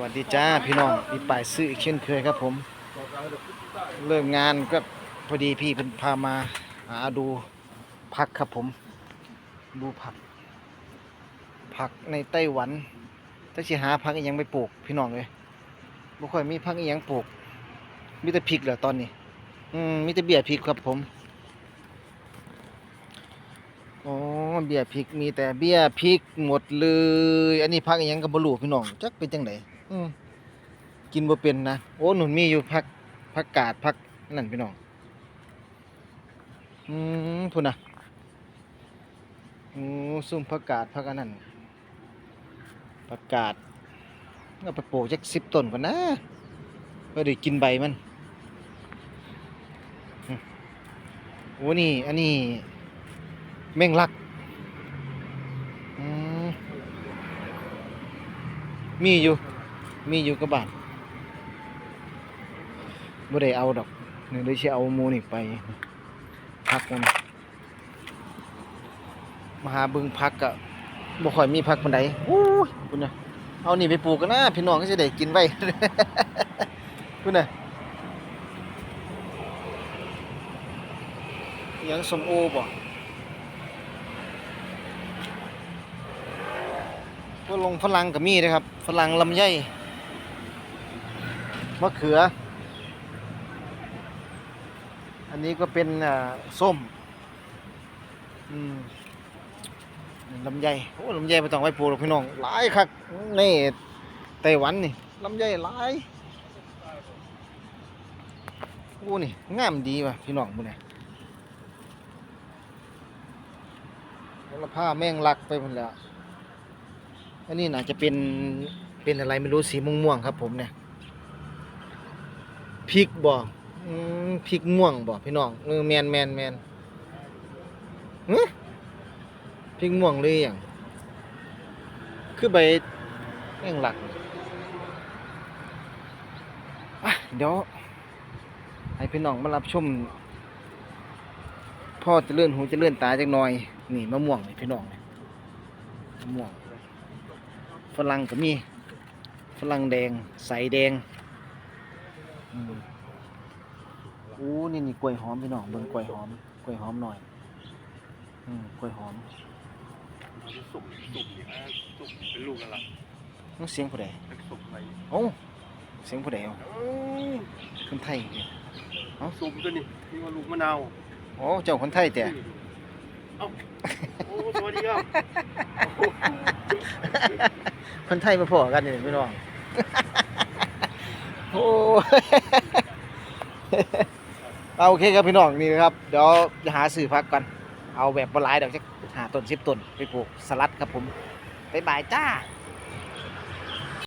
วัสดีจ้าพี่น้องมีป่ายซื้ออีกเช่นเคยครับผม เริ่มงานก็พอดีพี่เพิ่นพามาหาดูผักครับผม ดูผัก ผักในไต้หวันถ้าสิหาผักอีหยังไปปลูกพี่น้องเลยบ่ค่อยมีผักอีหยังปลูกมีแต่พริกเหรอตอนนี้ อืมมีแต่เบี้ยพริกครับผมอ๋อเบี้ยพริกมีแต่เบี้ยพริกหมดเลย อันนี้ผักอียังก็บ่รู้พี่น้องจักเป็นจังได อืมกินบ่เป็นนะ โอ้หนุนมีอยู่ผักผักกาดผักนั่นพี่น้อง อืมพุ่นนะโอ้ซุ่มผักกาดผักอันนั้นผักกาดเอาไปปลูกจัก10ต้นก่อนนะเพื่อได้กินใบมันโอ้นี่ อันนี้ แมงลักอืมมีอยู่ มีอยู่กับบาทบ่ได้เอาดอกนี่เลยสิเอาหมูนี่ไปพักมันมาหาบิ่งพักก็บ่ค่อยมีพักปานใดอู้ยคุณน่ะเอานี่ไปปลูกกันนะพี่น้องก็สิได้กินไว้คุณน่ะยังสมโอบ่ก็ลงฝรั่งก็มีนะครับฝรั่งลำไย มะเขือ อันนี้ก็เป็นส้มอืมลำไยโอ้ลำไยไม่ต้องไว้ปลูกหรอกพี่น้องหลายคักนี่ไต้หวันนี่ลำไยหลายโอ้นี่งามดีว่ะพี่น้องมื้อนี้แล้วผ้าแม่งลักไปหมดแล้วอันนี้น่าจะเป็นเป็นอะไรไม่รู้สีม่วงๆครับผมเนี่ย พริกบ่อืมพริกม่วงบ่พี่น้องเออแมนแมนแมนหึพริกม่วงเลยอย่างคือใบแม่งหลักอะเดี๋ยวให้พี่น้องมารับชมพ่อจะเลื่อนหูจะเลื่อนตาจักหน่อย นี่มะม่วงนี่พี่น้องนี่มะม่วงฝรั่งก็มีฝรั่งแดงใสแดง อืมอู้นี่นี่กล้วยหอมพี่น้องเบิ่งกล้วยหอมกล้วยหอมหน่อย อืมกล้วยหอมสุ่มสุ่มอย่างนั้นสุ่มเป็นลูกกันละน้องเสียงผู้ใดเป็นสุ่มอะไรโอ้าเสียงผู้ใดเอาเอ้าคนไทยนี่สุ่มตัวนี้นี่ว่าลูกมะนาวโอ้เจ้าคนไทยแต่เอ้าโอ้สวัสดีครับคนไทยมาพอกันนี่พี่น้อง โอ้เอาโอเคครับพี่น้องนี่นะครับ เดี๋ยวจะหาสื่อพักก่อน เอาแบบบลายเดี๋ยวจะหาต้นสิบต้นไปปลูกสลัดครับผมบ๊ายบายจ้า